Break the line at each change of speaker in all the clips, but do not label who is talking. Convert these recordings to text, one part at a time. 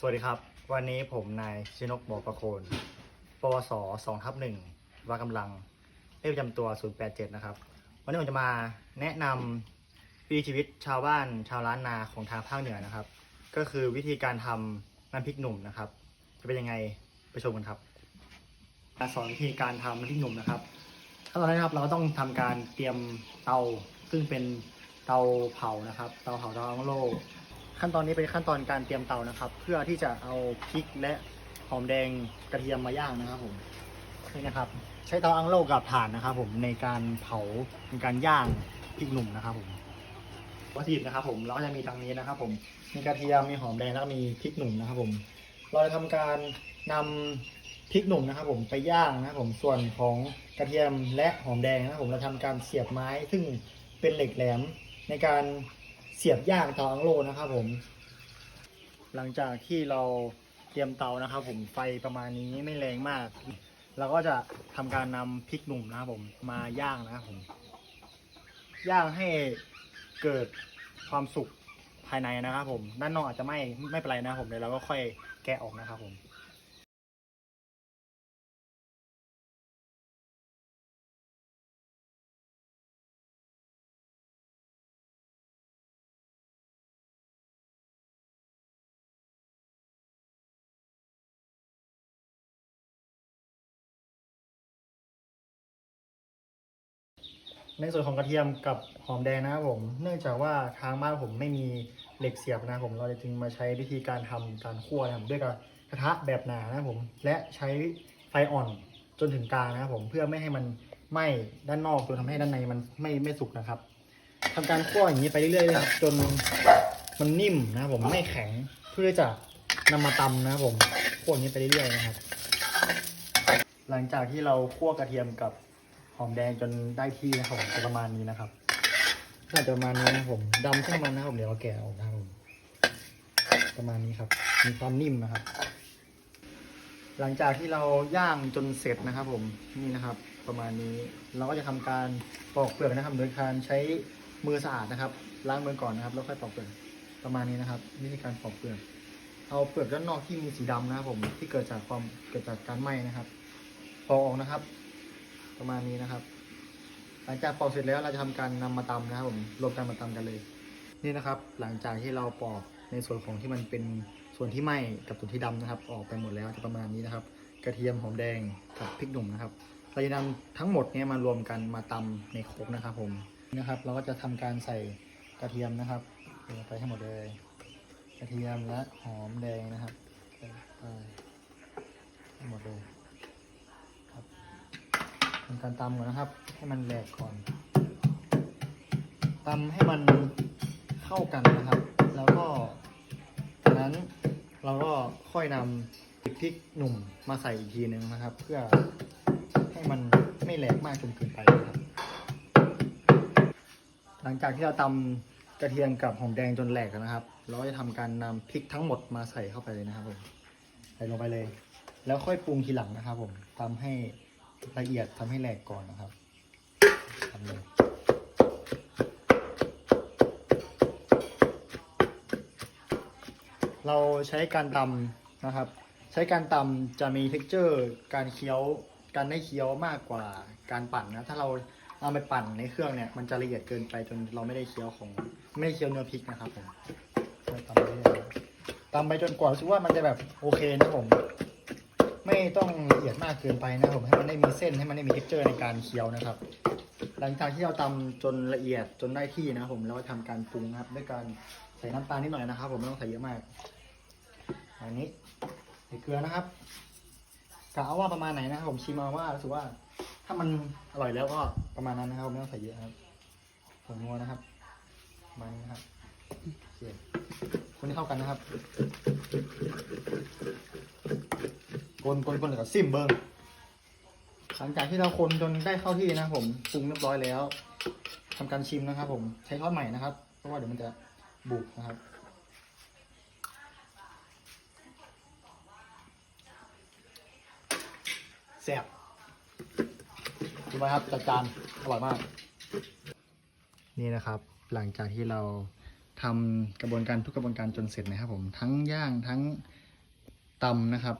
สวัสดีครับ วันนี้ผมนายชินกบอกประโคนปวส2ทับ1วากำลังเลขประจำตัว 087 นะครับ วันนี้ผมจะมาแนะนำวิถีชีวิตชาวบ้านชาวล้านนาของทางภาคเหนือนะครับ ก็คือวิธีการทำน้ำพริกหนุ่มนะครับ จะเป็นยังไงไปชมกันครับมาสอนวิธีการทำน้ำพริกหนุ่มนะครับขั้นตอนแรกครับเราก็ต้องทำการเตรียมเตาซึ่งเป็นเตาเผานะครับ เตาเผาเตาอังโล ขั้นตอนนี้เป็นขั้นตอนการเตรียมเตานะครับ เพื่อที่จะเอาพริกและหอมแดงกระเทียมมาย่างนะครับผมนี่นะครับ ใช้เตาอังโลกับถ่านนะครับ ผมในการเผาในการย่างพริกหนุ่มนะครับผมวัตถุดิบนะครับ ผมเราก็จะมีดังนี้นะครับ ผมมีกระเทียมมีหอมแดงแล้วก็มีพริกหนุ่มนะครับ ผม เราจะทำการนำพริกหนุ่มนะครับ ผมไปย่างนะครับ ผมส่วนของกระเทียมและหอมแดงนะครับ ผมเราทำการเสียบไม้ซึ่งเป็นเหล็กแหลมในการ เสียบย่างเตาอังโลนะครับผม หลังจากที่เราเตรียมเตานะครับ ผมไฟประมาณนี้ไม่แรงมาก เราก็จะทำการนำพริกหนุ่มนะครับผมมาย่างนะครับผม ย่างให้เกิดความสุกภายในนะครับผม ด้านนอกอาจจะไม่ไม่เป็นไรนะครับผมเดี๋ยวเราก็ค่อยแกะออกนะครับผม ในส่วนของกระเทียมกับหอมแดงนะครับผม เนื่องจากว่าทางบ้านผมไม่มีเหล็กเสียบนะครับผม เราจะจึงมาใช้วิธีการทำการคั่วนะครับด้วยกระทะแบบหนานะครับผม และใช้ไฟอ่อนจนถึงกลางนะครับผม เพื่อไม่ให้มันไหม้ด้านนอกจนทำให้ด้านในมันไม่ไม่สุกนะครับทำการคั่วอย่างนี้ไปเรื่อยๆเลยครับจนมันนิ่มนะครับผมไม่แข็งเพื่อจะนำมาตำนะครับผมคั่วอย่างนี้ไปเรื่อยๆนะครับ หลังจากที่เราคั่วกระเทียมกับ หอมแดงจนได้ที่นะครับผมจะประมาณนี้นะครับน่าจะประมาณนี้นะครับผมดำช่างมันนะครับผมเดี๋ยวเราแกะออกนะครับผมประมาณนี้ครับ มีความนิ่มนะครับ หลังจากที่เราย่างจนเสร็จนะครับ ผมนี่นะครับ ประมาณนี้เราก็จะทำการปอกเปลือกนะครับ โดยการใช้มือสะอาดนะครับ ล้างมือก่อนนะครับ แล้วค่อยปอกเปลือกประมาณนี้นะครับวิธีการปอกเปลือกเอาเปลือกด้านนอกที่มีสีดำนะครับผมที่เกิดจากความเกิดจากการไหม้นะครับปอกออกนะครับ ประมาณนี้นะครับ หลังจากปอกเสร็จแล้วเราจะทำการนำมาตำนะครับผมรวมกันมาตำกันเลย นี่นะครับ หลังจากที่เราปอกในส่วนของที่มันเป็นส่วนที่ไหม้กับส่วนที่ดำนะครับ ออกไปหมดแล้วจะประมาณนี้นะครับ กระเทียมหอมแดงกับพริกหนุ่มนะครับ เราจะนำทั้งหมดเนี้มารวมกันมาตำในโครกนะครับ ผมนะครับ เราก็จะทำการใส่กระเทียมนะครับลงไปให้หมดเลย กระเทียมและหอมแดงนะครับไปให้หมดเลยำการตำก่อนนะครับ ให้มันแหลกก่อนตำให้มันเข้ากันนะครับ แล้วก็จากนั้นเราก็ค่อยนำพริกหนุ่มมาใส่อีกทีหนึ่งนะครับ เพื่อให้มันไม่แหลกมากจนเกินไปนะครับ หลังจากที่เราตำกระเทียมกับหอมแดงจนแหลกแล้วนะครับ เราจะทำการนำพริกทั้งหมดมาใส่เข้าไปเลยนะครับผมใส่ลงไปเลย แล้วค่อยปรุงทีหลังนะครับผมทำให้ ละเอียดทำให้แหลกก่อนนะครับทำเลยเราใช้การตำนะครับ ใช้การตำจะมี t e x t อร์การเคี้ยวการได้เคี้ยวมากกว่าการปั่นนะถ้าเราเอาไปปั่นในเครื่องเนี่ยมันจะละเอียดเกินไปจนเราไม่ได้เคี้ยวของไม่ได้เคี้ยวเนื้อพริกนะครับผมตำไปตำไปจนกว่ารู้สึกว่ามันจะแบบโอเคนะผม ไม่ต้องละเอียดมากเกินไปนะครับผมให้มันได้มีเส้นให้มันได้มี t e x t อร์ในการเคี้ยวนะครับ หลังจากที่เราตำจนละเอียดจนได้ที่นะครับผมเราก็ทำการปรุงนะครับ ด้วยการใส่น้ำตาลนิดหน่อยนะครับ ผมไม่ต้องใส่เยอะมากอันนี้ใส่เกลือนะครับกะเอาว่าประมาณไหนนะครับผมชิมเอาว่ารู้สึกว่า ถ้ามันอร่อยแล้วก็ประมาณนั้นนะครับไม่ต้องใส่เยอะครับผงนัวนะครับมาณนี้นะครับโอเคคนให้เข้ากันนะครับ คนคนคนแล้วก็ซิมเบิ้งหลังจากที่เราคนจนได้เข้าที่นะครับผมปรุงเรียบร้อยแล้วทำการชิมนะครับ ผมใช้ช้อนใหม่นะครับ เพราะว่าเดี๋ยวมันจะบุกนะครับแซ่บดูไหมครับจัดจานอร่อยมาก นี่นะครับ หลังจากที่เราทำกระบวนการทุกกระบวนการจนเสร็จนะครับ ผมทั้งย่างทั้งตำนะครับ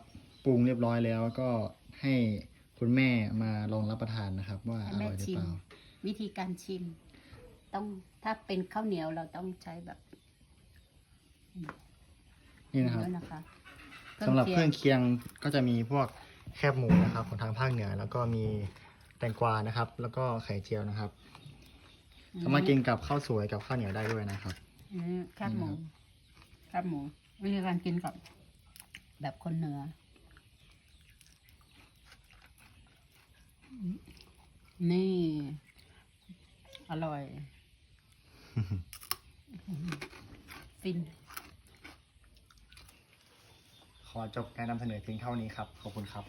ปรุงเรียบร้อยแล้วก็ให้คุณแม่มาลองรับประทานนะครับ ว่า
ให้
อ
แม่
ร่อยหรือ
ชิ
เป
ม
ล่า
วิธีการชิม ต้องถ้าเป็นข้าวเหนียวเราต้องใช้แบบ
นี่นะครับ
แล้วนะคะ
สำหรับ
ค
เครื่
ย
องเคียงก็จะมีพวกแคบหมูนะครับ ของทางภาคเหนือ แล้วก็มีแตงกวานะครับ แล้วก็ไข่เจียวนะครับ
อื
สามารถกินกับข้าวสวยกับข้าวเหนียวได้ด้วยนะครับ
อืมแคบหมู
นี่นะครับ
แคบหมูวิธีการกินกับแบบคนเหนือ นี่ อร่อย ฟิน
ขอจบการนำเสนอเพียงเท่านี้ครับ ขอบคุณครับ